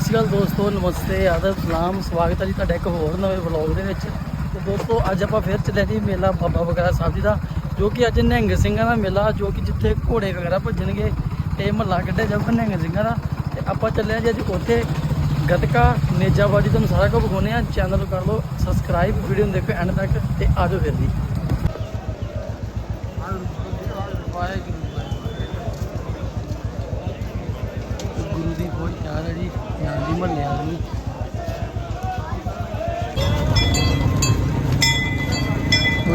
ਸਤਿ ਸ਼੍ਰੀ ਅਕਾਲ ਦੋਸਤੋ, ਨਮਸਤੇ, ਆਦਰ, ਸਲਾਮ, ਸਵਾਗਤ ਹੈ ਜੀ ਤੁਹਾਡਾ ਇੱਕ ਹੋਰ ਨਵੇਂ ਵਲੌਗ ਦੇ ਵਿੱਚ। ਤੇ ਦੋਸਤੋ, ਅੱਜ ਆਪਾਂ ਫਿਰ ਚੱਲੇ ਜੀ ਮੇਲਾ ਬਾਬਾ ਵਗੈਰਾ ਸਾਹਿਬ ਜੀ ਦਾ, ਜੋ ਕਿ ਅੱਜ ਨਿਹੰਗ ਸਿੰਘਾਂ ਦਾ ਮੇਲਾ, ਜੋ ਕਿ ਜਿੱਥੇ ਘੋੜੇ ਵਗੈਰਾ ਭੱਜਣਗੇ ਤੇ ਮਹੱਲਾ ਕੱਢਿਆ ਜਾਊਗਾ ਨਿਹੰਗ ਸਿੰਘਾਂ ਦਾ। ਤੇ ਆਪਾਂ ਚੱਲੇ ਹਾਂ ਜੀ ਅੱਜ ਉੱਥੇ ਗਤਕਾ, ਨੇਜਾਬਾਜੀ ਤੁਹਾਨੂੰ ਸਾਰਾ ਕੁਝ ਵਿਖਾਉਂਦੇ ਆ ਚੈਨਲ ਨੂੰ ਕਰ ਲਓ ਸਬਸਕ੍ਰਾਈਬ ਵੀਡੀਓ ਨੂੰ ਦੇਖੋ ਐਂਡ ਤੱਕ ਤੇ ਆਜੋ ਫਿਰ ਜੀ।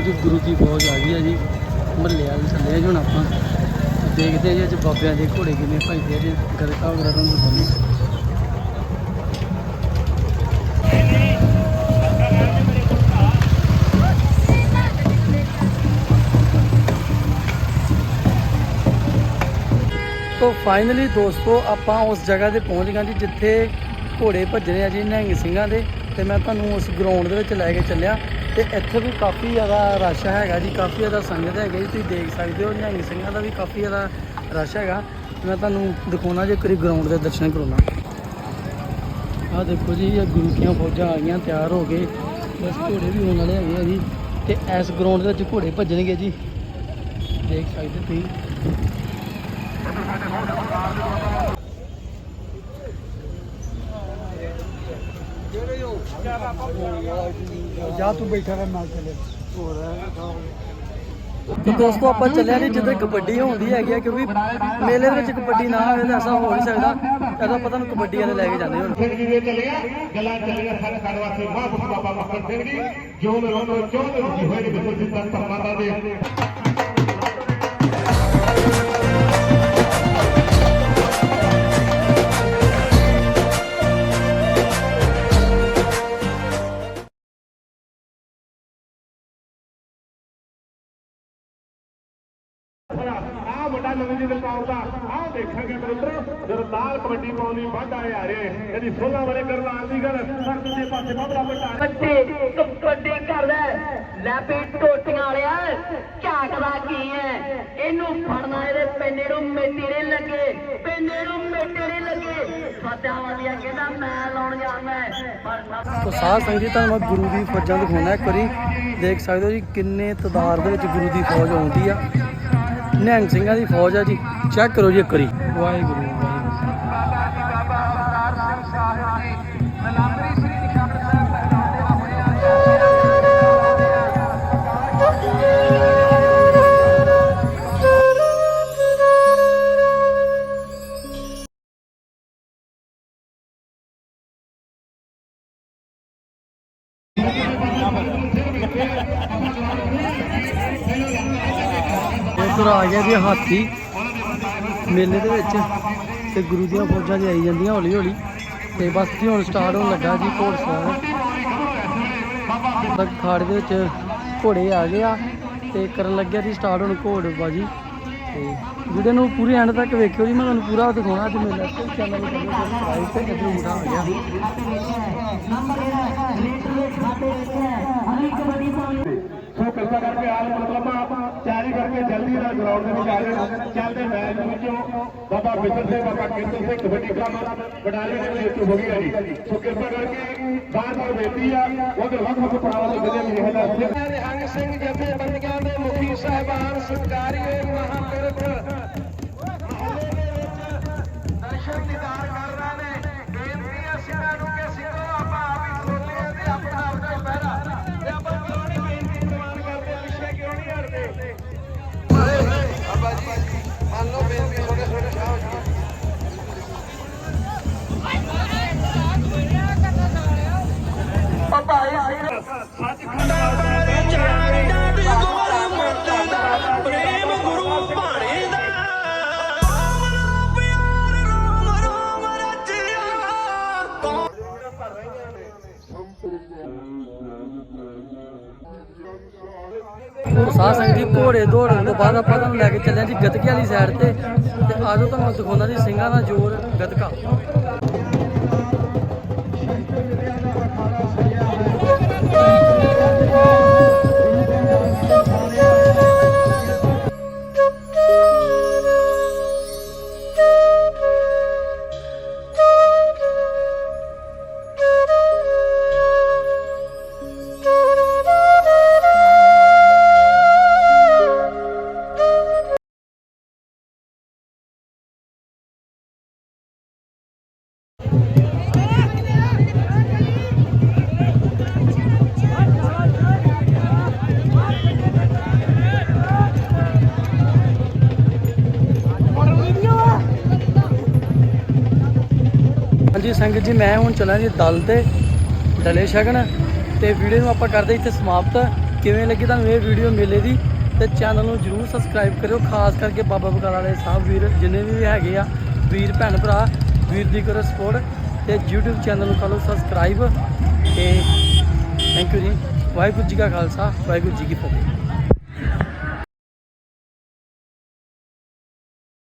ਜੀ, ਗੁਰੂ ਦੀ ਫੌਜ ਆ ਗਈ ਹੈ ਜੀ। ਮਹੱਲੇ ਵਾਲੇ ਥੱਲੇ ਜੀ ਹੁਣ ਆਪਾਂ। ਦੇਖਦੇ ਹਾਂ ਜੀ ਅੱਜ ਬਾਬਿਆਂ ਦੇ ਘੋੜੇ ਕਿਵੇਂ ਭਜਦੇ ਆ ਜੀ। ਗਰਕਾ ਵਗੈਰਾ ਤੁਹਾਨੂੰ ਦਿਖਾਉਂਦੇ ਤੋ ਫਾਈਨਲੀ ਦੋਸਤੋ, ਆਪਾਂ ਉਸ ਜਗ੍ਹਾ ਤੇ ਪਹੁੰਚ ਗਏ ਜੀ ਜਿੱਥੇ ਘੋੜੇ ਭੱਜਣੇ ਆ ਜੀ ਨਹਿੰਗ ਸਿੰਘਾਂ ਦੇ। ਤੇ ਮੈਂ ਤੁਹਾਨੂੰ ਉਸ ਗਰਾਊਂਡ ਦੇ ਵਿੱਚ ਲੈ ਕੇ ਚੱਲਿਆ। ਤੇ ਇੱਥੇ ਵੀ ਕਾਫੀ ਜ਼ਿਆਦਾ ਰਸ਼ ਹੈਗਾ ਜੀ, ਕਾਫੀ ਜ਼ਿਆਦਾ ਸੰਗਤ ਹੈਗੀ ਜੀ, ਤੁਸੀਂ ਦੇਖ ਸਕਦੇ ਹੋ, ਨਿਹੰਗ ਸਿੰਘਾਂ ਦਾ ਵੀ ਕਾਫੀ ਜ਼ਿਆਦਾ ਰਸ਼ ਹੈਗਾ। ਮੈਂ ਤੁਹਾਨੂੰ ਦਿਖਾਉਣਾ ਜੇ ਕਰੀ ਗਰਾਊਂਡ ਦੇ ਦਰਸ਼ਨ ਕਰਾਉਣਾ। ਆਹ ਦੇਖੋ ਜੀ, ਇਹ ਗੁਰੂ ਕੀਆਂ ਫੌਜਾਂ ਆ ਗਈਆਂ, ਤਿਆਰ ਹੋ ਗਏ ਬਸ ਘੋੜੇ ਵੀ ਹੋਣ ਵਾਲੇ ਹੈਗੇ ਆ ਜੀ। ਤੇ ਇਸ ਗਰਾਊਂਡ ਦੇ ਵਿੱਚ ਘੋੜੇ ਭੱਜਣਗੇ ਜੀ। ਦੇਖ ਸਕਦੇ ਤੁਸੀਂ। ਜਾ ਤੂੰ ਬੈਠਾ ਰਹਿ ਨਾਲ ਚਲੇ ਤੇ ਦੋਸਤੋ, ਆਪਾਂ ਚੱਲਿਆ ਨਹੀਂ ਜਿੱਧਰ ਕਬੱਡੀ ਹੁੰਦੀ ਹੈਗੀ ਆ, ਕਿਉਂਕਿ ਮੇਲੇ ਦੇ ਵਿੱਚ ਕਬੱਡੀ ਨਾ ਹੋਵੇ ਤਾਂ ਐਸਾ ਹੋ ਨਹੀਂ ਸਕਦਾ। ਇਹਦਾ ਪਤਾ ਨੂੰ ਕਬੱਡੀ ਵਾਲੇ ਲੈ ਕੇ ਜਾਂਦੇ ਹੁਣ ਸਿੰਘ ਜੀ ਚੱਲਿਆ ਗੱਲਾਂ ਚੱਲੀਆਂ ਸਾਰੇ ਸਾਡੇ ਵਾਸਤੇ। ਮਹਾਂਪੁਰਖ ਬਾਬਾ ਮੱਕੜ ਸਿੰਘ ਜੀ। ਜੋ ਮਰੋਂ ਚੌਥੇ ਹੋਏ ਨੇ ਬਿਲਕੁਲ ਜਿੱਦਾਂ ਧਰਮਾਤਾ ਦੇ ਆ ਵੱਡਾ ਨਵੀਂ ਜੀ ਦੇ ਪਾਉ ਦਾ ਆਹ ਦੇਖਾਂਗੇ ਮਿੱਤਰੋ ਜਦੋਂ ਨਾਲ ਕਬੱਡੀ ਪਾਉਣ ਲਈ ਵਾਧਾ ਆ ਰਹੇ ਇਹਦੀ ਸੋਲਾਂ ਵਾਲੇ ਕਰਨਾਲ ਦੀ ਗੱਲ ਸੜਕ ਦੇ ਪਾਸੇ ਬਾਬਰਾ ਵੱਡਾ ਕੱਟੇ ਕਬੱਡੀ ਕਰਦਾ ਲੈ ਪੀ ਟੋਟੀਆਂ ਵਾਲਿਆ ਝਾਕਦਾ ਕੀ ਹੈ? ਇਹਨੂੰ ਫੜਨਾ ਇਹਦੇ ਪਿੰਡੇ ਨੂੰ ਮੇਟੀ ਨਹੀਂ ਲੱਗੇ ਪਿੰਡੇ ਨੂੰ ਮੇਟੀ ਨਹੀਂ ਲੱਗੇ। ਸਾਡਾ ਵਾਲੀਆ ਕਹਿੰਦਾ ਮੈਂ ਲਾਉਣ ਜਾਣਾ ਪਰ ਨਾ ਤੋ ਸਾਧ ਸੰਗਤ ਜੀ ਤੁਹਾਨੂੰ ਮੈਂ ਗੁਰੂ ਦੀ ਫੌਜਾਂ ਦਿਖਾਉਣਾ ਇੱਕ ਵਾਰੀ ਦੇਖ ਸਕਦੇ ਹੋ ਜੀ ਕਿੰਨੇ ਤਦਾਰ ਦੇ ਵਿੱਚ ਗੁਰੂ ਦੀ ਫੌਜ ਆਉਂਦੀ ਆ। ਨਿਹੰਗ ਸਿੰਘਾਂ ਦੀ ਫੌਜ ਆ ਜੀ। ਚੈੱਕ ਕਰੋ ਜੀ ਇੱਕ ਵਾਰੀ। ਵਾਹਿਗੁਰੂ ਵਾਹਿਗੁਰੂ। ਇੱਧਰ ਆ ਗਿਆ ਜੀ ਹਾਥੀ। ਮੇਲੇ ਦੇ ਵਿੱਚ ਤੇ ਗੁਰੂ ਦੀਆਂ ਫੌਜਾਂ ਜੀ ਆਈ ਜਾਂਦੀਆਂ ਹੌਲੀ ਹੌਲੀ। ਤੇ ਬਸ ਜੀ ਹੁਣ ਸਟਾਰਟ ਹੋਣ ਲੱਗਾ ਜੀ ਘੋੜ ਸਵਾਰ। ਤੱਕ ਖਾੜੇ ਦੇ ਵਿੱਚ ਘੋੜੇ ਆ ਗਏ ਆ ਤੇ ਕਰਨ ਲੱਗਿਆ ਜੀ ਸਟਾਰਟ ਹੁਣ ਘੋੜ ਬਾਜੀ। ਤੇ ਵੀਡੀਓ ਨੂੰ ਪੂਰੀ ਐਂਡ ਤੱਕ ਵੇਖਿਓ ਜੀ, ਮੈਂ ਤੁਹਾਨੂੰ ਪੂਰਾ ਦਿਖਾਉਣਾ ਅੱਜ ਮੇਲਾ। ਤੇ ਚੈਨਲ ਨੂੰ ਸਬਸਕ੍ਰਾਈਬ ਤੇ ਇੱਧਰ ਮੁੰਡਾ ਆ ਗਿਆ। ਸੋ ਕਿਰਪਾ ਕਰਕੇ ਆਲ ਮਤਲਬ ਤਿਆਰੀ ਕਰਕੇ ਜਲਦੀ ਨਾਲ ਗਰਾਊਂਡ ਦੇ ਵਿੱਚ ਆ ਜਾਓ। ਚੱਲਦੇ ਮੈਚ ਵਿੱਚੋਂ ਬਾਬਾ ਬਿੱਦਰ ਸਿੰਘ, ਬਾਬਾ ਕੇਂਦਰ ਸਿੰਘ, ਕਬੱਡੀ ਕਲੱਬ ਬਡਾਲੇ ਦੇ ਵਿੱਚ ਹੋ ਗਈ ਹੈ ਜੀ। ਸੋ ਕਿਰਪਾ ਕਰਕੇ ਬਾਹਰ ਬਾਰ ਬੇਨਤੀ ਆ, ਉਧਰ ਵੱਖ ਵੱਖ ਪੜਾਵਾਂ ਦੇ ਵਿਜੇ ਮੇਰੇ ਹਾਲਾਤ ਸਿੰਘ ਉਹ ਸਿੰਘ ਜੀ, ਘੋੜੇ ਦੌੜਨ ਤੋਂ ਬਾਅਦ ਆਪਾਂ ਤੁਹਾਨੂੰ ਲੈ ਕੇ ਚੱਲੇ ਜੀ ਗਤਕੇ ਵਾਲੀ ਸਾਈਡ ਤੇ ਤੇ ਆਜੋ ਤੁਹਾਨੂੰ ਦਿਖਾਉਂਦਾ ਜੀ ਸਿੰਘਾਂ ਦਾ ਜੋਰ ਗਤਕਾ। ਸੰਗਤ ਜੀ, ਮੈਂ ਹੁਣ ਚੱਲਾਂ ਜੀ ਦਲ ਤੇ ਡਲੇ ਸ਼ਗਨ ਤੇ ਵੀਡੀਓ ਨੂੰ ਆਪਾਂ ਕਰਦੇ ਇੱਥੇ ਸਮਾਪਤ। ਕਿਵੇਂ ਲੱਗੀ ਤੁਹਾਨੂੰ ਇਹ ਵੀਡੀਓ ਮੇਲੇ ਦੀ? ਤੇ ਚੈਨਲ ਨੂੰ ਜਰੂਰ ਸਬਸਕ੍ਰਾਈਬ ਕਰਿਓ, ਖਾਸ ਕਰਕੇ ਬਾਬਾ ਬਕਾਲਾ ਵਾਲੇ ਸਾਹਿਬ ਵੀਰ, ਜਿੰਨੇ ਵੀ ਹੈਗੇ ਆ, ਵੀਰ, ਭੈਣ, ਭਰਾ, ਵੀਰ ਦੀ ਕਰੋ ਸਪੋਰਟ ਤੇ YouTube ਚੈਨਲ ਨੂੰ ਕਰੋ ਸਬਸਕ੍ਰਾਈਬ ਤੇ ਥੈਂਕ ਯੂ ਜੀ। ਵਾਹਿਗੁਰੂ ਜੀ ਕਾ ਖਾਲਸਾ, ਵਾਹਿਗੁਰੂ ਜੀ ਕੀ ਫਤਿਹ।